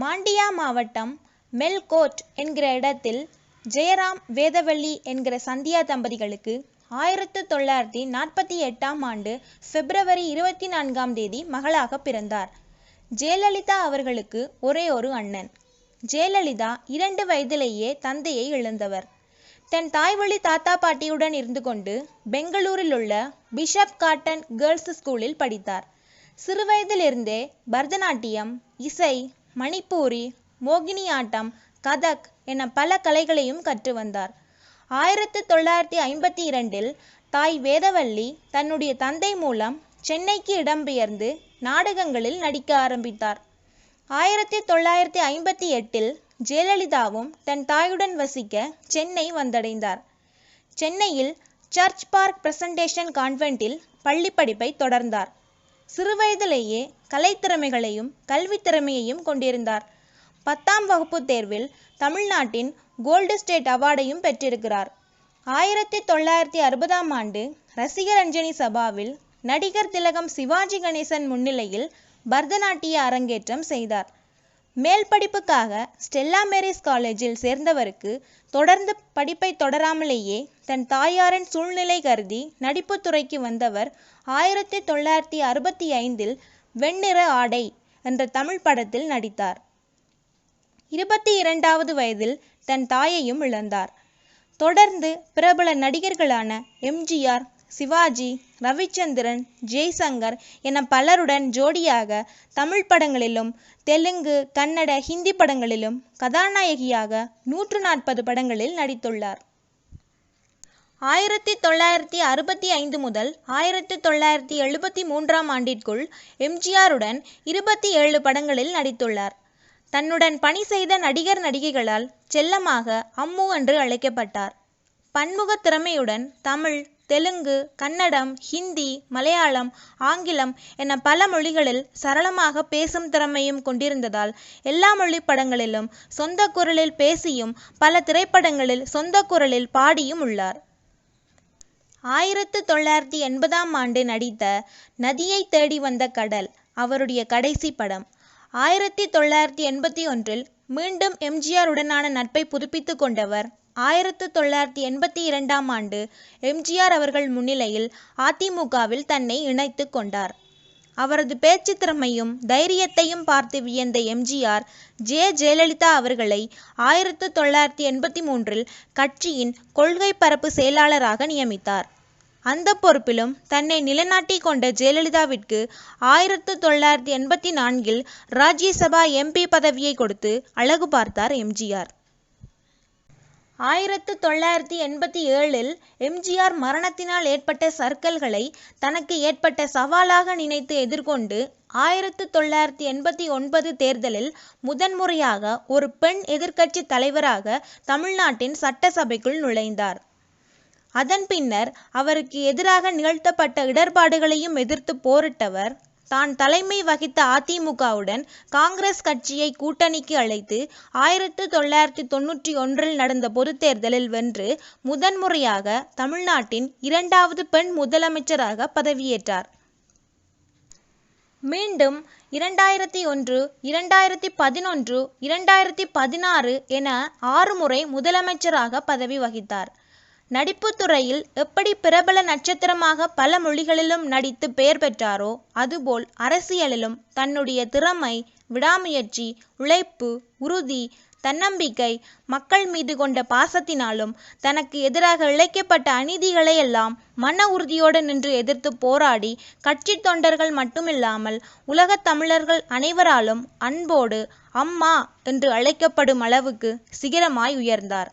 மாண்டியா மாவட்டம் மெல்கோட் என்கிற இடத்தில் ஜெயராம் வேதவள்ளி என்கிற சந்தியா தம்பதிகளுக்கு ஆயிரத்து தொள்ளாயிரத்தி நாற்பத்தி எட்டாம் ஆண்டு பிப்ரவரி இருபத்தி நான்காம் தேதி மகளாக பிறந்தார். ஜெயலலிதா அவர்களுக்கு ஒரே ஒரு அண்ணன். ஜெயலலிதா இரண்டு வயதிலேயே தந்தையை இழந்தவர். தன் தாய்வழி தாத்தா பாட்டியுடன் இருந்து கொண்டு பெங்களூரில் உள்ள பிஷப் காட்டன் கேர்ள்ஸ் ஸ்கூலில் படித்தார். சிறுவயதிலிருந்தே பரதநாட்டியம் இசை மணிப்பூரி மோகினியாட்டம் கதக் என பல கலைகளையும் கற்று வந்தார் ஆயிரத்து தொள்ளாயிரத்தி ஐம்பத்தி இரண்டில் தாய் வேதவள்ளி தன்னுடைய தந்தை மூலம் சென்னைக்கு இடம்பெயர்ந்து நாடகங்களில் நடிக்க ஆரம்பித்தார். ஆயிரத்தி தொள்ளாயிரத்தி ஐம்பத்தி எட்டில் ஜெயலலிதாவும் தன் தாயுடன் வசிக்க சென்னை வந்தடைந்தார். சென்னையில் சர்ச் பார்க் பிரசன்டேஷன் கான்வென்ட்டில் பள்ளிப்படிப்பை தொடர்ந்தார். சிறுவயதிலேயே கலைத்திறமைகளையும் கல்வித்திறமையையும் கொண்டிருந்தார். பத்தாம் வகுப்பு தேர்வில் தமிழ்நாட்டின் கோல்டு ஸ்டேட் அவார்டையும் பெற்றிருக்கிறார். ஆயிரத்தி தொள்ளாயிரத்தி அறுபதாம் ஆண்டு ரசிகரஞ்சனி சபாவில் நடிகர் திலகம் சிவாஜி கணேசன் முன்னிலையில் பரதநாட்டிய அரங்கேற்றம் செய்தார். மேல் படிப்புக்காக ஸ்டெல்லா மேரிஸ் காலேஜில் சேர்ந்தவருக்கு தொடர்ந்து படிப்பை தொடராமலேயே தன் தாயாரின் சூழ்நிலை கருதி நடிப்புத் துறைக்கு வந்தவர் ஆயிரத்தி தொள்ளாயிரத்தி அறுபத்தி ஐந்தில் வெண்ணிற ஆடை என்ற தமிழ் படத்தில் நடித்தார். இருபத்தி இரண்டாவது வயதில் தன் தாயையும் இழந்தார். தொடர்ந்து பிரபல நடிகர்களான எம்ஜிஆர் சிவாஜி ரவிச்சந்திரன் ஜெய்சங்கர் என பலருடன் ஜோடியாக தமிழ் படங்களிலும் தெலுங்கு கன்னட ஹிந்தி படங்களிலும் கதாநாயகியாக நூற்று நாற்பது படங்களில் நடித்துள்ளார். ஆயிரத்தி தொள்ளாயிரத்தி அறுபத்தி ஐந்து முதல் ஆயிரத்தி தொள்ளாயிரத்தி எழுபத்தி மூன்றாம் ஆண்டிற்குள் எம்ஜிஆருடன் இருபத்தி ஏழு படங்களில் நடித்துள்ளார். தன்னுடன் பணி செய்த நடிகர் நடிகைகளால் செல்லமாக அம்மு என்று அழைக்கப்பட்டார். பன்முக திறமையுடன் தமிழ் தெலுங்கு கன்னடம் ஹிந்தி மலையாளம் ஆங்கிலம் என பல மொழிகளில் சரளமாக பேசும் திறமையும் கொண்டிருந்ததால் எல்லா மொழி படங்களிலும் சொந்த குரலில் பேசியும் பல திரைப்படங்களில் சொந்த குரலில் பாடியும் உள்ளார். ஆயிரத்து தொள்ளாயிரத்தி எண்பதாம் ஆண்டு நடித்த நதியை தேடி வந்த கடல் அவருடைய கடைசி படம். ஆயிரத்தி தொள்ளாயிரத்தி எண்பத்தி ஒன்றில் மீண்டும் எம்ஜிஆர் உடனான நட்பை புதுப்பித்து கொண்டவர். ஆயிரத்து தொள்ளாயிரத்தி எண்பத்தி இரண்டாம் ஆண்டு எம்ஜிஆர் அவர்கள் முன்னிலையில் அதிமுகவில் தன்னை இணைத்து கொண்டார். அவரது பேச்சு திறமையும் தைரியத்தையும் பார்த்து வியந்த எம்ஜிஆர் ஜே. ஜெயலலிதா அவர்களை ஆயிரத்து தொள்ளாயிரத்தி எண்பத்தி மூன்றில் கட்சியின் கொள்கை பரப்பு செயலாளராக நியமித்தார். அந்த பொறுப்பிலும் தன்னை நிலைநாட்டி கொண்ட ஜெயலலிதாவிற்கு ஆயிரத்து தொள்ளாயிரத்தி எண்பத்தி நான்கில் ராஜ்யசபா எம்பி பதவியை கொடுத்து அழகு பார்த்தார் எம்ஜிஆர். ஆயிரத்து தொள்ளாயிரத்தி எண்பத்தி ஏழில் எம்ஜிஆர் மரணத்தினால் ஏற்பட்ட சர்க்கல்களை தனக்கு ஏற்பட்ட சவாலாக நினைத்து எதிர்கொண்டு ஆயிரத்து தொள்ளாயிரத்தி எண்பத்தி ஒன்பது தேர்தலில் முதன்முறையாக ஒரு பெண் எதிர்க்கட்சி தலைவராக தமிழ்நாட்டின் சட்டசபைக்குள் நுழைந்தார். அதன் பின்னர் அவருக்கு எதிராக நிகழ்த்தப்பட்ட இடர்பாடுகளையும் எதிர்த்து போரிட்டவர் தான் தலைமை வகித்த அதிமுகவுடன் காங்கிரஸ் கட்சியை கூட்டணிக்கு அழைத்து ஆயிரத்து தொள்ளாயிரத்தி தொன்னூற்றி ஒன்றில் நடந்த பொதுத்தேர்தலில் வென்று முதன்முறையாக தமிழ்நாட்டின் இரண்டாவது பெண் முதலமைச்சராக பதவியேற்றார். மீண்டும் இரண்டாயிரத்தி ஒன்று இரண்டாயிரத்தி பதினொன்று இரண்டாயிரத்தி பதினாறு என ஆறு முறை முதலமைச்சராக பதவி வகித்தார். நடிப்புத் துறையில் எப்படி பிரபல நட்சத்திரமாக பல மொழிகளிலும் நடித்து பெயர் பெற்றாரோ அதுபோல் அரசியலிலும் தன்னுடைய திறமை விடாமுயற்சி உழைப்பு உறுதி தன்னம்பிக்கை மக்கள் மீது கொண்ட பாசத்தினாலும் தனக்கு எதிராக இழைக்கப்பட்ட அநீதிகளை எல்லாம் மன உறுதியோடு நின்று எதிர்த்து போராடி கட்சி தொண்டர்கள் மட்டுமில்லாமல் உலகத் தமிழர்கள் அனைவராலும் அன்போடு அம்மா என்று அழைக்கப்படும் அளவுக்கு சிகரமாய் உயர்ந்தார்.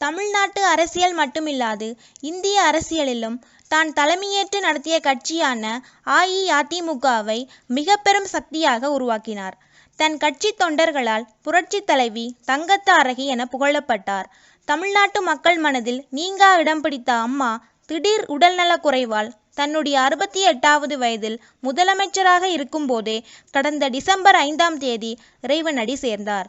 தமிழ்நாட்டு அரசியல் மட்டுமில்லாது இந்திய அரசியலிலும் தான் தலைமையேற்று நடத்திய கட்சியான அஇஅதிமுகவை மிக பெரும் சக்தியாக உருவாக்கினார். தன் கட்சி தொண்டர்களால் புரட்சி தலைவி தங்கத்தாரகி என புகழப்பட்டார். தமிழ்நாட்டு மக்கள் மனதில் நீங்கா இடம் பிடித்த அம்மா திடீர் உடல்நலக் குறைவால் தன்னுடைய அறுபத்தி எட்டாவது வயதில் முதலமைச்சராக இருக்கும்போதே கடந்த டிசம்பர் ஐந்தாம் தேதி இறைவனடி சேர்ந்தார்.